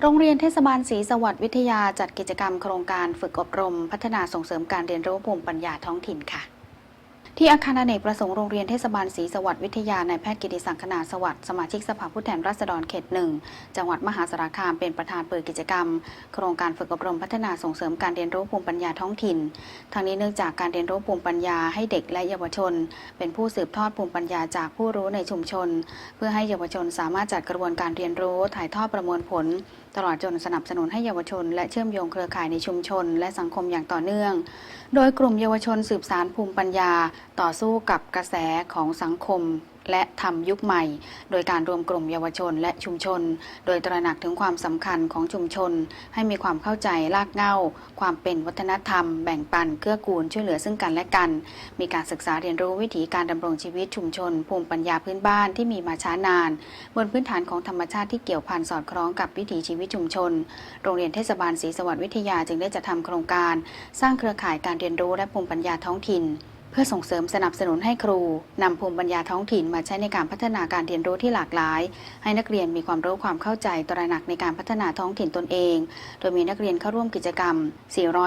โรงเรียนเทศบาลศรีสวัสดิ์วิทยาจัดกิจกรรมโครงการฝึกอบรม พัฒนาส่งเสริมการเรียนรู้ภูมิปัญญาท้องถิ่นค่ะ ที่อาคารอเนกประสงค์โรงเรียนเทศบาลศรีสวัสดิ์วิทยานายแพทย์กิติศักดิ์ขนาดสวัสดิ์สมาชิกสภาผู้แทนราษฎรเขตหนึ่งจังหวัดมหาสารคามเป็นประธานเปิดกิจกรรม โครงการฝึกอบรมพัฒนาส่งเสริมการเรียนรู้ภูมิปัญญาท้องถิ่นทางนี้เนื่องจากการเรียนรู้ภูมิปัญญาให้เด็กและเยาวชน เป็นผู้สืบทอดภูมิปัญญาจากผู้รู้ในชุมชน เพื่อให้เยาวชนสามารถจัดกระบวนการเรียนรู้ถ่ายทอดประมวลผล ตลอดจนสนับสนุนให้เยาวชน และเชื่อมโยงเครือข่ายในชุมชน และสังคมอย่างต่อเนื่อง โดยกลุ่มเยาวชนสืบสารภูมิปัญญาต่อสู้กับกระแสของสังคมและทำยุคใหม่ โดยการรวมกลุ่มเยาวชนและชุมชน โดยตระหนักถึงความสำคัญของชุมชน ให้มีความเข้าใจลากเง้า ความเป็นวัฒนธรรม แบ่งปันเกื้อกูลช่วยเหลือซึ่งกันและกัน มีการศึกษาเรียนรู้วิถีการดำรงชีวิตชุมชน ภูมิปัญญาพื้นบ้านที่มีมาช้านาน บนพื้นฐานของธรรมชาติที่เกี่ยวพันสอดคล้องกับวิถีชีวิตชุมชน โรงเรียนเทศบาลศรีสวัสดิ์วิทยาจึงได้จัดทำโครงการ สร้างเครือข่ายการเรียนรู้และภูมิปัญญาท้องถิ่น เพื่อส่งเสริมสนับสนุนให้ครูนำภูมิปัญญาท้องถิ่นมาใช้ในการพัฒนาการเรียนรู้ที่หลากหลาย ให้นักเรียนมีความรู้ความเข้าใจตระหนักในการพัฒนาท้องถิ่นตนเอง โดยมีนักเรียนเข้าร่วมกิจกรรม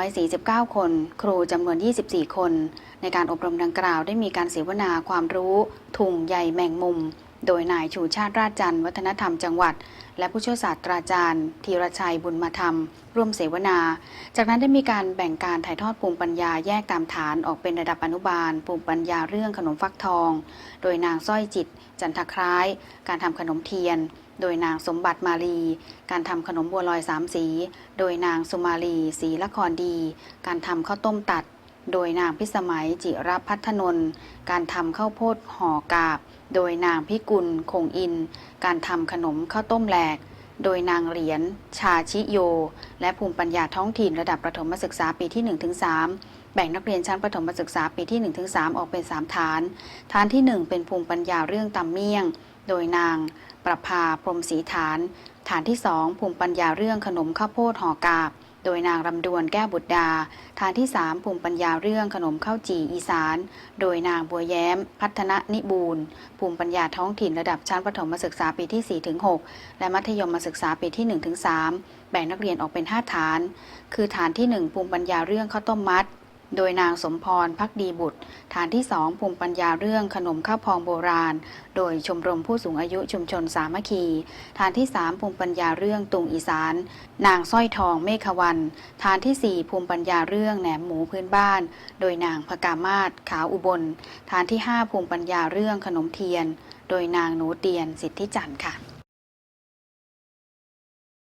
449 คน ครูจำนวน 24 คน ในการอบรมดังกล่าวได้มีการเสวนาความรู้ ถุงใยแมงมุม โดยนายชูชาติราชจันทร์วัฒนธรรมจังหวัด และผู้ช่วยศาสตราจารย์ธีรชัยบุญมาธรรม ร่วมเสวนา จากนั้นได้มีการแบ่งการถ่ายทอดภูมิปัญญาแยกตามฐานออกเป็นระดับอนุบาลภูมิปัญญาเรื่องขนมฟักทอง โดยนางสร้อยจิต จันทคล้าย การทำขนมเทียน โดยนางสมบัติมาลี การทำขนมบัวลอยสามสี โดยนางสุมาลีศรีละครดี การทำข้าวต้มตัด โดยนางพิสมัยจิรพัฒนนท์การทำข้าวโพดห่อกาบ โดยนางพิกุลคงอิน การทำขนมข้าวต้มแหลก โดยนางเหรียญชาชิโย และภูมิปัญญาท้องถิ่นระดับประถมศึกษาปีที่ 1-3แบ่งนักเรียนชั้นประถมศึกษาปีที่ 1-3 ออกเป็น 3 ฐาน ฐานที่ 1 เป็นภูมิปัญญาเรื่องตำเมี่ยง โดยนาง ประภาพรมศรีฐาน ฐานที่ 2 ภูมิปัญญาเรื่องขนมข้าวโพดห่อกาบ โดยนางรำดวนแก้วบุตรดาฐานที่ 3 ภูมิปัญญาเรื่องขนมข้าวจี่อีสาน โดยนางบัวแย้ม พัฒนนิบูรณ์ภูมิปัญญาท้องถิ่นระดับชั้นประถมศึกษาปีที่ 4-6 และมัธยมศึกษาปีที่ 1-3 แบ่งนักเรียนออกเป็น 5 ฐาน คือฐานที่ 1 ภูมิปัญญาเรื่องข้าวต้มมัด โดยนางสมพรพักดีบุตร ฐานที่2ภูมิปัญญาเรื่องขนมข้าวพองโบราณ โดยชมรมผู้สูงอายุชุมชนสามัคคี ฐานที่3ภูมิปัญญาเรื่องตุงอีสาน นางสร้อยทองเมฆวัน ฐานที่สี่ภูมิปัญญาเรื่องแหนมหมูพื้นบ้าน โดยนางพกามาศขาวอุบล ฐานที่5ภูมิปัญญาเรื่องขนมเทียน โดยนางหนูเตียนสิทธิจันทร์ค่ะ